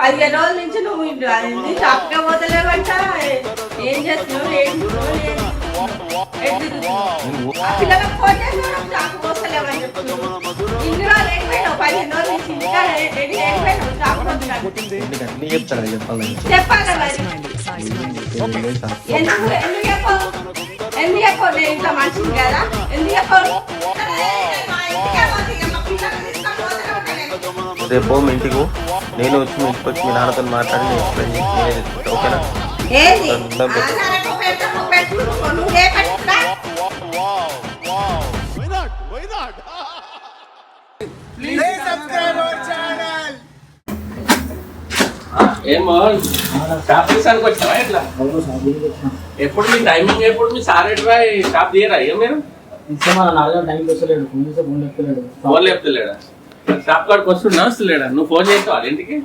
పదిహేను రోజుల నుంచి నువ్వు ఇంటి షాప్కే పోతలేవంట ఏ- చేస్తున్నావు? ఏం పిల్లలకు ఫోన్ షాప్ చెప్తున్నావు. ఇన్ని రోజులు పదిహేను రోజుల నుంచి ఇంకా షాప్ పోతున్నావు చెప్పాలి చెప్పాలి మరి. ఎందుకు? ఎందుకు చెప్పవు? ఎందుకు చెప్పవు? నేను ఇంట్లో మనిషిని కదా? ఎందుకు చెప్పవు? రేపు మీ ఇంటికి పో. నేను వచ్చి మీ ఇంటికి వచ్చి మీ నాన్నతో మాట్లాడి నేను ఎక్స్ప్లెయిన్ చేసి నేనే చెప్తా ఓకేనా. ఏమో షాప్ తీసానికి ఎట్లా? ఎప్పుడు మీ టైమింగ్ ఎప్పుడు మీ సార్ ఎట్లా షాప్ తీయరా? ఏం మీరు? మన నాలుగు టైంకి వస్తలేడు. ఫోన్ చేస్తే ఫోన్ ఎక్కలేడు ఫోన్ లేపుతలేడా? షాప్ కాడికి వస్తున్నా వస్తలేడా నువ్వు ఫోన్ చేస్తావా ఇంటికి?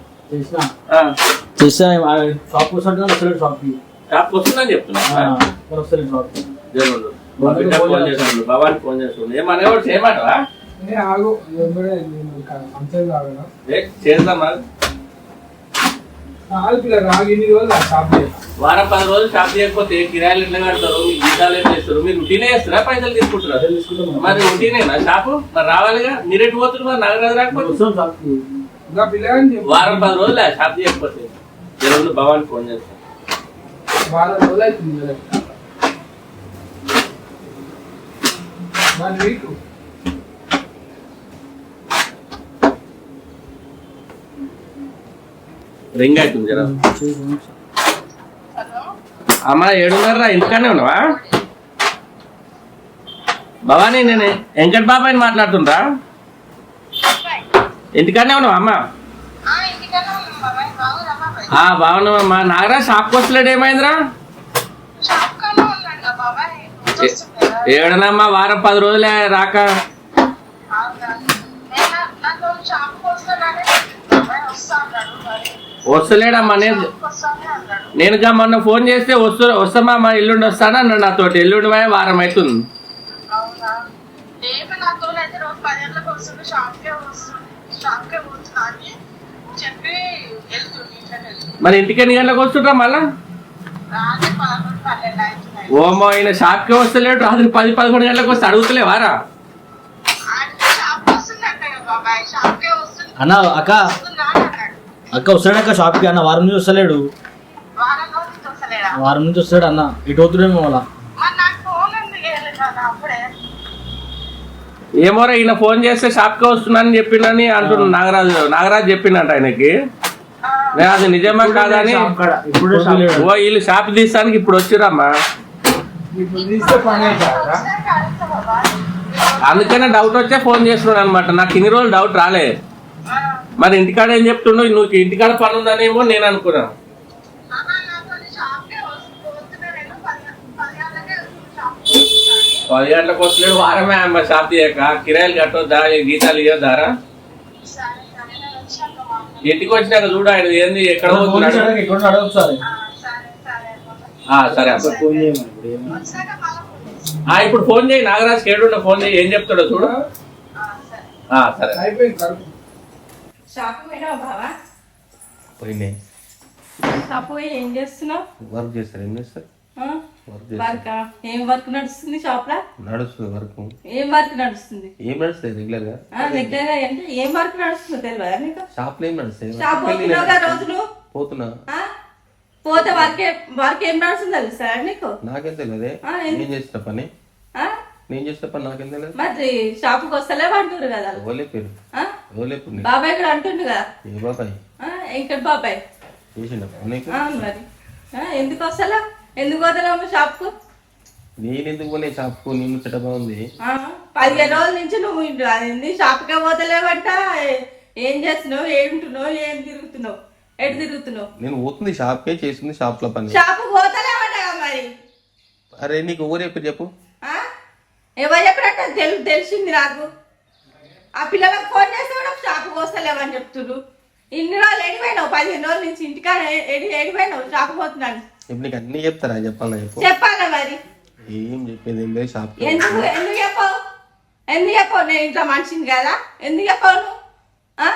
షాప్ వస్తాడు వస్తలేడు షాప్కి షాప్కి వస్తుందని చెప్తున్నా. మరి వస్తలేడు షాప్కి బిడ్డ ఫోన్ చేస్తాడు భవానికి ఫోన్ చేస్తుండు. ఏమనేవాడు చేయమంటావా? ఏ ఆగు. వారం పది రోజులు షాప్ చేయకపోతే కిరాయిలు ఎట్లా కడతారు? మీ జీతాలు ఏం చేస్తారు మీరు రొటీనే చేస్తారా? పైసలు తీసుకుంటారా? తీసుకుంటాం. మరి రొటీనేనా షాపు మరి రావాలిగా? మీరెటు పోతున్నారు? మరి నాగరాజు రాకపోతే? వారం పది రోజులు షాప్ చేయకపోతే. జరుగుండు భవానికి ఫోన్ చేస్తాను వారం రోజులు అవుతుంది రింగ్ అవుతుంది జర అమ్మా ఏడున్నర ఇంటికానే ఉన్నావా? భవానీ నేను. వెంకట్ బాబాయ్ మాట్లాడుతుంటా ఇంటికానే ఉన్నావా అమ్మ? ఆ బాగున్నావమ్మా నాగరాజ్ షాప్కి వస్తలేడు ఏమైందిరా? ఏడనమ్మా వారం పది రోజులే రాక. వస్తలేడమ్మా నేను? నేను ఇక మొన్న ఫోన్ చేస్తే వస్తు వస్తామా మా ఎల్లుండి వస్తాను అన్నాడు నాతో ఎల్లుండి పోయి వారం అవుతుంది మరి ఇంటికి ఎన్ని గంటలకు వస్తుండ్రా మళ్ళా? ఓమో ఆయన షాప్కి వస్తలేడు రాత్రి పది పదకొండు గంటలకు వస్తే అడుగుతలేవారా? ఆయన షాప్ వస్తుందంట కదా బాబాయ్ షాప్కే వస్తుంది అన్న అక్క. అక్క వస్తాడు అక్క షాప్కి అన్న వారం నుంచి వస్తలేడు. వారం నుంచి వస్తాడు అన్న ఇటు అవుతుడేమో అప్పుడే? ఏమోరా ఈయన ఫోన్ చేస్తే షాప్కి వస్తున్నానని చెప్పిండని అంటున్నాడు. నాగరాజు నాగరాజు చెప్పిండంట ఆయనకి. ఆ, నేను అది నిజమా కాదని ఓ వీళ్ళు షాప్ తీస్తానికి ఇప్పుడు వచ్చిరమ్మా అందుకనే డౌట్ వచ్చే ఫోన్ చేస్తున్నాడు అనమాట నాకు ఇన్ని రోజులు డౌట్ రాలే. ఆ, మరి ఇంటికాడ ఏం చెప్తుండో నువ్వు ఇంటికాడ పని ఉందనేమో నేను అనుకున్నాను పది గంటలకే వస్తున్నాడు. వారమే అమ్మ షాప్ తీయక. కిరాయిలు కట్టొద్దా? గీతాలు ఇవ్వద్దారా. ఇంటికి వచ్చినాక చూడు ఆయన ఏంది ఎక్కడ పోతున్నాడు సరే సరే బాబాయ్. ఆ, సరే అమ్మ ఫోన్ చేయమని ఇప్పుడు ఫోన్ చేసి ఆ, ఇప్పుడు ఫోన్ చేయి నాగరాజ్ కేడుండ ఫోన్ చేయి ఏం చెప్తాడో చూడు. ఆ, సరే ఆ, సరే అయిపోయింది కడుపు షాప్ పోయినావా బావా? పోయినాయి షాప్ పోయి ఏం చేస్తున్నావు? వర్క్ చేస్తారు. ఏం చేస్తారు? వర్క్ ఏం వర్క్ నడుస్తుంది షాప్లో? నడుస్తుంది వర్క్. ఏం వర్క్ నడుస్తుంది? ఏం నడుస్తుంది రెగ్యులర్గా? ఆ, దగ్గర అంటే ఏం వర్క్ నడుస్తుందో తెలియదా నీకు? షాప్లో ఏం షాప్ పోతున్నావు రోజులు? పోతున్నా. ఆ? పోతే వర్క్ ఏ- వర్క్ ఏం నడుస్తుందో తెలుసా నీకు? నాకేం తెలియదే? నేను చేసిన పని? ఆ? నేను చేసిన పని నాకేం తెలియదు మరి షాప్కి వస్తలే అంటున్నారు కదా. ఓలే పేరు ఆ? ఓలే పేరు నీకు. బాబాయ్ కూడా అంటుండు కదా. ఏ బాబాయ్? ఆ, ఇక్కడ బాబాయ్. చేసిండ పని నీకు? ఆ, మరి. ఆ, ఎందుకు వస్తలా ఎందుకు వదలమ్మ షాప్కు? నేను ఎందుకు పోనీ షాప్కు? నేను చెట్ట బాగుంది. ఆ, పదిహేను రోజుల నుంచి నువ్వు ఇంటి అదేంది? షాప్కే పోతలేవంట. ఏ- ఏం చేస్తున్నావు? ఏంటున్నావు ఏం తిరుగుతున్నావు? ఎటు తిరుగుతున్నావు? నేను పోతుంది షాప్కే చేస్తుంది షాప్లో పని. షాపు పోతలేవంట మరి. అరే నీకు ఊరే పేరు చెప్పు? ఎవరు చెప్పినట్టు తెలు తెలిసింది నాకు. ఆ పిల్లలకు ఫోన్ చేస్తే కూడా షాపుకి వస్తలేవని చెప్తున్నారు ఇన్ని రోజులు ఎడిపోయినావు పదిహేను రోజుల నుంచి ఇంటికాడ ఎడి ఎడిపోయినావు షాపు పోతున్నాను. ఇప్పుడు నీకు అన్ని చెప్తారా? చెప్పాలా చెప్పు చెప్పాలా మరి? ఏం చెప్పేది? ఏం లేదు షాప్ ఎందుకు ఎందుకు చెప్పావు? ఎందుకు చెప్పావు? నేను ఇంట్లో మనిషిని కదా. ఎందుకు చెప్పావు నువ్వు? ఆ?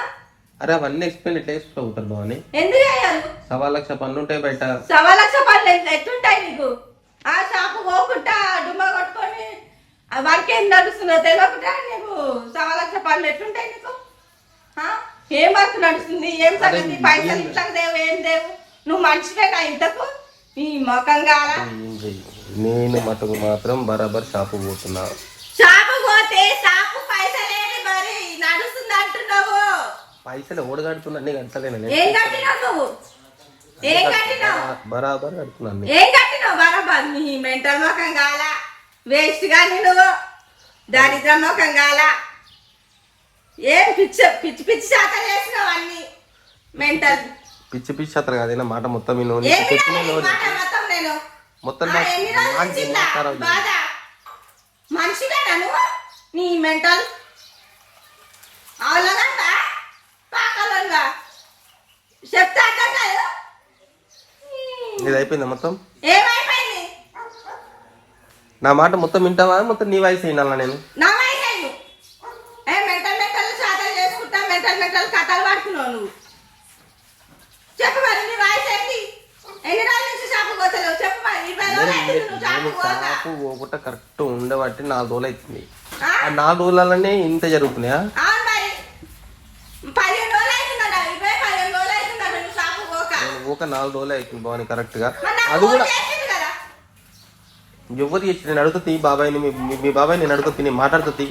అరే అవన్నీ ఎక్స్ప్లెయిన్ ఎట్లా చేసుకుంటావు భవాని ఎందుకు అయ్యారు సవా లక్ష పనులు ఉంటాయి బయట సవా లక్ష పనులు ఎట్ల- ఎట్లుంటాయి నీకు? ఆ షాపు పోకుండా డుమ్మా కొట్టుకొని ఆ వర్క్ ఏం నడుస్తుందో తెలియకుండా నీకు సవా లక్ష పనులు ఎట్లుంటాయి నీకు? ఏం వర్క్ నడుస్తుంది? ఏం సంగతి? పైసలు ఇట్లా దేవు ఏం దేవు నువ్వు మనిషివేనా ఇంతకు? నీ మొఖం కాల? నేను మటుకు మాత్రం బరాబర్ షాపు పోతున్నా. షాపు పోతే షాపు పైసలేని మరి నడుస్తుంది అంటున్నావు. పైసలు ఓడగడుతున్నా నీకు అంటలేను ఏం కట్టినావు నువ్వు? ఏం కట్టినావు? బరాబర్ కడుతున్నాను నేను. ఏం కట్టినావు? బరాబర్ నీ మెంటల్ ముఖం కాల? వేస్ట్గా నువ్వు దరిద్ర ముఖం కాల ఏం పిచ్చి పిచ్చి పిచ్చి శాత చేసినావు అన్ని? మెంటల్ పిచ్చి పిచ్చి అతను కాదు ఏం నీ. మాట మొత్తం నేను. మొత్తం మనిషివేనా నువ్వు? నీ మెంటల్ అవలగంగా పాకలంగా చెప్తా అర్థం కాదు ఇది అయిపోయిందా మొత్తం? ఏమైపోయింది నా మాట మొత్తం వింటావా? మొత్తం నీ వయసు వినాలా నేను? నా వయసు అయ్యి. ఏ మెంటల్ మెంటల్ శాతాలు చేసుకుంటా మెంటల్ మెంటల్ కథలు పడుతున్నావు నువ్వు? చెప్పు మరి నీ వయసు ఏంటి? ఎన్ని రోజుల నుంచి షాపు పోతలేవు? చెప్పు మరి ఇరవై రోజులు అయింది నువ్వు షాపు నేను పోతా. షాపు పోకుండా కరెక్ట్ ఉండబట్టి నాలుగు రోజులు అవుతుంది ఆ? నాలుగు రోజులనే ఇంత జరుగుతున్నాయా? అవును మరి. పదిహేను రోజులు అవుతుందట ఇరవై పదిహేను రోజులు అవుతుందట నువ్వు షాపు పోక. నేను పోక నాలుగు రోజులు అవుతుంది బాగుంది కరెక్ట్గా. మరి నాకు అది కూడా ఎవరు చేసి నేను అడుగుతుంది బాబాయ్ని మీ- బాబాయ్ నేను అడుగుతుంది నేను మాట్లాడుతుంది.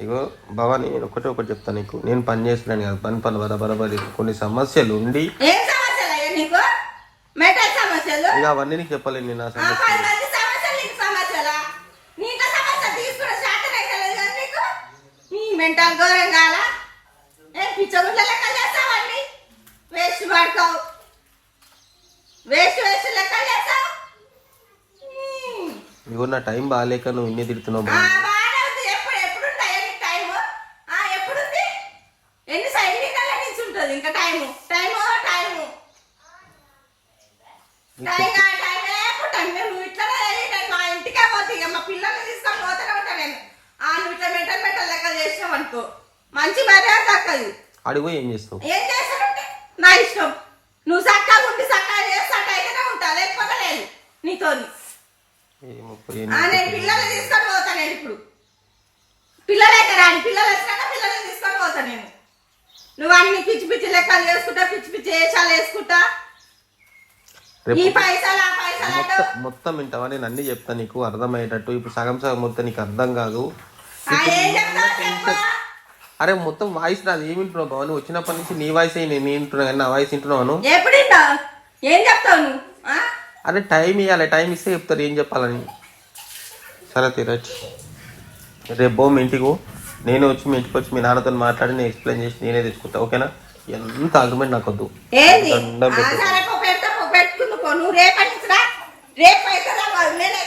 ఇగో భవాని నేను ఒకటి ఒకటి చెప్తాను నీకు. నేను పని చేస్తున్నాను కదా పని పని బరాబర్ కొన్ని సమస్యలు ఉండి ఇక అవన్నీ నీకు చెప్పలేను నేను ఆ సమస్యలు నీకు సమస్యలా నీకు సమస్య తీసుకున్న శాతం అయితే లేదు కదా నీకు నీ మెంటల్ ఘోరం కాల? ఏ పిచ్చగుడ్ల లెక్క చేస్తావండి? వేస్ట్ పడతావు వేస్ట్ వేస్ట్ లెక్క చేస్తావు. ఇగో నా టైం బాగాలేక నువ్వు ఇన్ని తిడుతున్నావు ఆ, భవాని. బాగానే ఉంది ఎప్పుడు ఎప్పుడు ఉంటాయి నీకు టైము ఆ, ఎప్పుడుంది ఎన్ని సైడ్ నీకల్లా నుంచి ఉంటుంది ఇంకా టైము టైము టైము టైం ఆ టైం ఎప్పుడు టైం నువ్వు ఇట్లనే నేను మా ఇంటికే పోతే ఇక మా పిల్లల్ని తీసుకొని పోతూనే ఉంటా నేను ఆ నువ్వు ఇట్లా మెంటల్ మెంటల్ లెక్క చేసినావు అనుకో మంచి మర్యాద దక్కదు అడిగి ఏం చేస్తావు? ఏం చేస్తానంటే నా ఇష్టం. నువ్వు చక్కగా ఉండి చక్కగా చేస్తాంటే అయితేనే ఉంటా లేకపోతే లేదు ఆ, నేను పిల్లల్ని తీసుకొని పోతా నేను ఇప్పుడు. పిల్లలైతే రాని పిల్లలు వచ్చినాక పిల్లల్ని తీసుకొని పోతా నేను. నువ్వు అన్ని పిచ్చి పిచ్చి లెక్కలు చేసుకుంటా పిచ్చి పిచ్చి వేషాలు వేసుకుంటా. ఈ పైసలు ఆ పైసలు అంటే మొత్తం వింటావా? నేను అన్ని చెప్తాను నీకు అర్థమయ్యేటట్టు. ఇప్పుడు సగం సగం మొత్తం నీకు అర్థం కాదు. ఏం చెప్పు. అరే మొత్తం వాయిస్ నాది ఏమి వింటున్నావు భవాని వచ్చినప్పటి నుంచి నీ వాయిస్ నేను నేను వింటున్నా కానీ నా వాయిస్ వింటున్నాను ఎప్పుడు వింటావు ఏం చెప్తావు నువ్వు? ఆ? అరే టైం ఇవ్వాలి టైం ఇస్తే చెప్తారు. ఏం చెప్పాలని? సరే తీరచ్ రేపు బో మీ ఇంటికి పో. నేను వచ్చి మీ ఇంటికి వచ్చి మీ నాన్నతో మాట్లాడి నేను ఎక్స్ప్లెయిన్ చేసి నేనే తెచ్చుకుంటా. ఓకేనా? ఎంత ఆర్గ్యుమెంట్ నాకు వద్దు. ఏంది? దండం ఆ, పెట్టు. సరే పో పెడతా పో పెట్టుకుందు పో. నువ్వు రేపటి నుంచి రా. రేపు అయితే రా నేనైతే